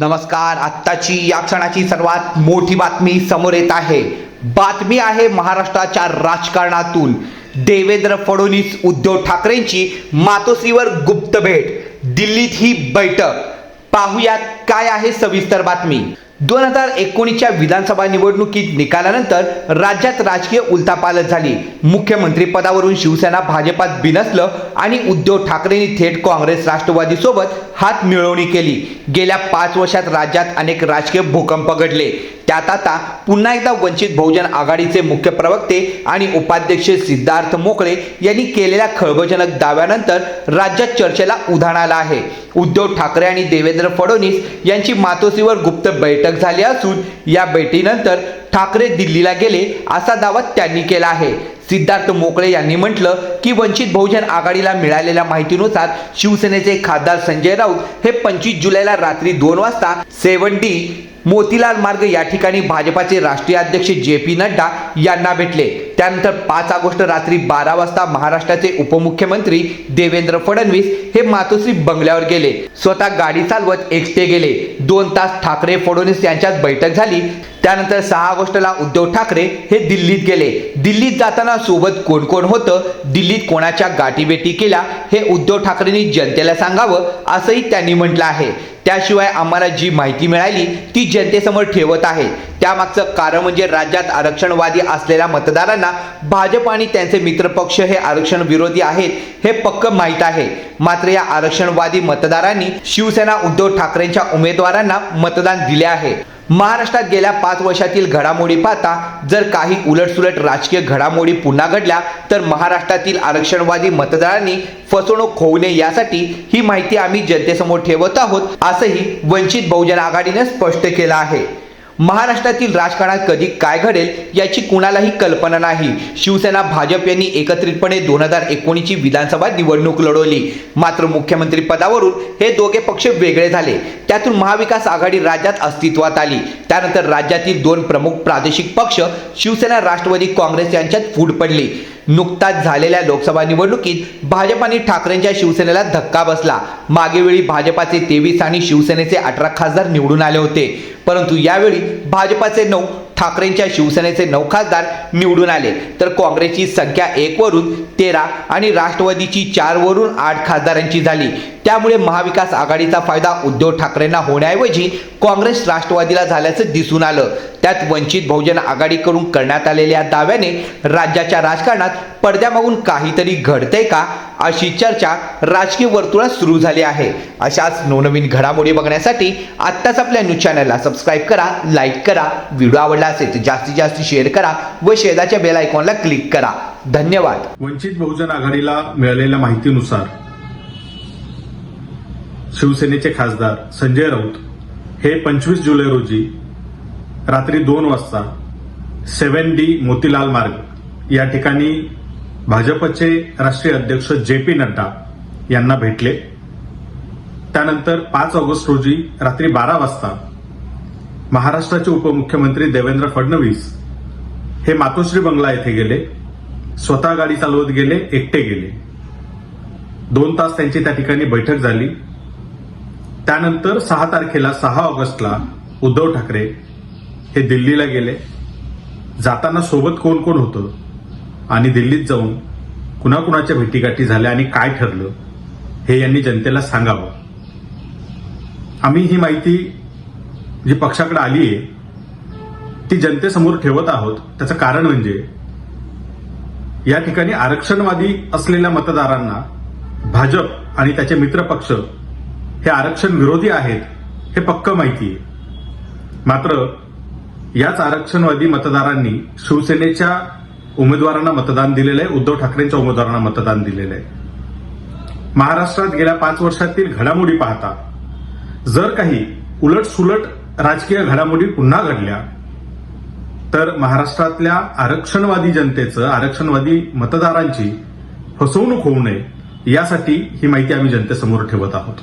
नमस्कार आत्ताची या क्षणाची सर्वात मोठी बातमी समोर येत आहे. बातमी आहे महाराष्ट्राच्या राजकारणातून. देवेंद्र फडणवीस उद्धव ठाकरेंची मातोश्रीवर गुप्त भेट. दिल्लीत ही बैठक. पाहुयात काय आहे सविस्तर बातमी. दोन हजार एकोणीसच्या विधानसभा निवडणुकीत निकालानंतर राज्यात राजकीय उलथापालट झाली. मुख्यमंत्री पदावरून शिवसेना भाजपात बिनसलं आणि उद्धव ठाकरेंनी थेट काँग्रेस राष्ट्रवादीसोबत हात मिळवणी केली. गेल्या पाच वर्षात राज्यात अनेक राजकीय भूकंप घडले. त्यात आता पुन्हा एकदा वंचित बहुजन आघाडीचे मुख्य प्रवक्ते आणि उपाध्यक्ष सिद्धार्थ मोकळे यांनी केलेल्या खळबळजनक दाव्यानंतर राज्यात चर्चेला उधाण आलं आहे. उद्धव ठाकरे आणि देवेंद्र फडणवीस यांची मातोश्रीवर गुप्त बैठक झाली असून या बैठकीनंतर ठाकरे दिल्लीला गेले असा दावा त्यांनी केला आहे. सिद्धार्थ मोकळे यांनी म्हटलं की वंचित बहुजन आघाडीला मिळालेल्या माहितीनुसार शिवसेनेचे खासदार संजय राऊत हे पंचवीस जुलैला रात्री दोन वाजता सेवन डी मोतीलाल मार्ग या ठिकाणी भाजपाचे राष्ट्रीय अध्यक्ष जे पी नड्डा यांना भेटले. त्यानंतर पाच ऑगस्ट रात्री बारा वाजता महाराष्ट्राचे उपमुख्यमंत्री देवेंद्र फडणवीस हे मातोश्री बंगल्यावर गेले. स्वतः गाडी चालवत एकटे गेले. दोन तास ठाकरे फडणवीस यांच्यात बैठक झाली. त्यानंतर सहा ऑगस्टला उद्धव ठाकरे हे दिल्लीत गेले. दिल्लीत जाताना सोबत कोण कोण होतं? दिल्लीत कोणाच्या गाठीभेटी केल्या? हे उद्धव ठाकरेंनी जनतेला सांगावं असंही त्यांनी म्हटलं आहे. त्याशिवाय आम्हाला जी माहिती मिळाली ती जनतेसमोर ठेवत आहे. त्यामागचं कारण म्हणजे राज्यात आरक्षणवादी असलेल्या मतदारांना भाजप आणि त्यांचे मित्रपक्ष हे आरक्षण विरोधी आहेत हे पक्क माहीत आहे. मात्र या आरक्षणवादी मतदारांनी शिवसेना उद्धव ठाकरेंच्या उमेदवारांना मतदान दिले आहे. महाराष्ट्रात गेल्या पाच वर्षातील घडामोडी पाहता जर काही उलटसुलट राजकीय घडामोडी पुन्हा घडल्या तर महाराष्ट्रातील आरक्षणवादी मतदारांनी फसवणूक होऊ नये यासाठी ही माहिती आम्ही जनतेसमोर ठेवत आहोत असंही वंचित बहुजन आघाडीने स्पष्ट केलं आहे. महाराष्ट्रातील राजकारणात कधी काय घडेल याची कुणालाही कल्पना नाही. शिवसेना भाजप यांनी एकत्रितपणे दोन हजार एकोणीसची विधानसभा निवडणूक लढवली. मात्र मुख्यमंत्री पदावरून हे दोघे पक्ष वेगळे झाले. त्यातून महाविकास आघाडी राज्यात अस्तित्वात आली. त्यानंतर राज्यातील दोन प्रमुख प्रादेशिक पक्ष शिवसेना राष्ट्रवादी काँग्रेस यांच्यात फूट पडली. नुकताच झालेल्या लोकसभा निवडणुकीत भाजप आणि ठाकरेंच्या शिवसेनेला धक्का बसला. मागेवेळी भाजपाचे तेवीस आणि शिवसेनेचे अठरा खासदार निवडून आले होते. परंतु यावेळी भाजपाचे नऊ ठाकरेंच्या शिवसेनेचे नऊ खासदार निवडून आले. तर काँग्रेसची संख्या एक वरून तेरा आणि राष्ट्रवादीची चार वरून आठ खासदारांची झाली. त्यामुळे महाविकास आघाडीचा फायदा उद्धव ठाकरेंना होण्याऐवजी काँग्रेस राष्ट्रवादीला झाल्याचं दिसून आलं. त्यात वंचित बहुजन आघाडीकडून करण्यात आलेल्या दाव्याने राज्याच्या राजकारणात पडद्यामागून काहीतरी घडतंय का अशी चर्चा राजकीय वर्तुळात सुरू झाली आहे. अशाच नवनवीन घडामोडी बघण्यासाठी आत्ताच आपल्या न्यूज चॅनलला सबस्क्राईब करा लाईक करा व्हिडिओ आवडला असेल तर जास्तीत जास्त शेअर करा व शेजारच्या बेल आयकॉनला क्लिक करा. धन्यवाद. वंचित बहुजन आघाडीला मिळालेल्या माहितीनुसार शिवसेनेचे खासदार संजय राऊत हे पंचवीस जुलै रोजी रात्री दोन वाजता सेव्हन डी मोतीलाल मार्ग या ठिकाणी भाजपचे राष्ट्रीय अध्यक्ष जे पी नड्डा यांना भेटले. त्यानंतर पाच ऑगस्ट रोजी रात्री बारा वाजता महाराष्ट्राचे उपमुख्यमंत्री देवेंद्र फडणवीस हे मातोश्री बंगला येथे गेले स्वतः गाडी चालवत गेले एकटे गेले. दोन तास त्यांची त्या ठिकाणी बैठक झाली. त्यानंतर सहा तारखेला सहा ऑगस्टला उद्धव ठाकरे हे दिल्लीला गेले. जाताना सोबत कोण कोण होतं? आणि दिल्लीत जाऊन कुणाकुणाच्या भेटीगाठी झाल्या आणि काय ठरलं हे यांनी जनतेला सांगावं. आम्ही ही माहिती जी पक्षाकडे आली आहे ती जनतेसमोर ठेवत आहोत. त्याचं कारण म्हणजे या ठिकाणी आरक्षणवादी असलेल्या मतदारांना भाजप आणि त्याचे मित्रपक्ष हे आरक्षण विरोधी आहेत हे पक्क माहिती आहे. मात्र याच आरक्षणवादी मतदारांनी शिवसेनेच्या उमेदवारांना मतदान दिलेलं आहे उद्धव ठाकरेंच्या उमेदवारांना मतदान दिलेलं आहे. महाराष्ट्रात गेल्या पाच वर्षातील घडामोडी पाहता जर काही उलट सुलट राजकीय घडामोडी पुन्हा घडल्या. तर महाराष्ट्रातल्या आरक्षणवादी जनतेचं आरक्षणवादी मतदारांची फसवणूक होऊ नये यासाठी ही माहिती आम्ही जनतेसमोर ठेवत आहोत.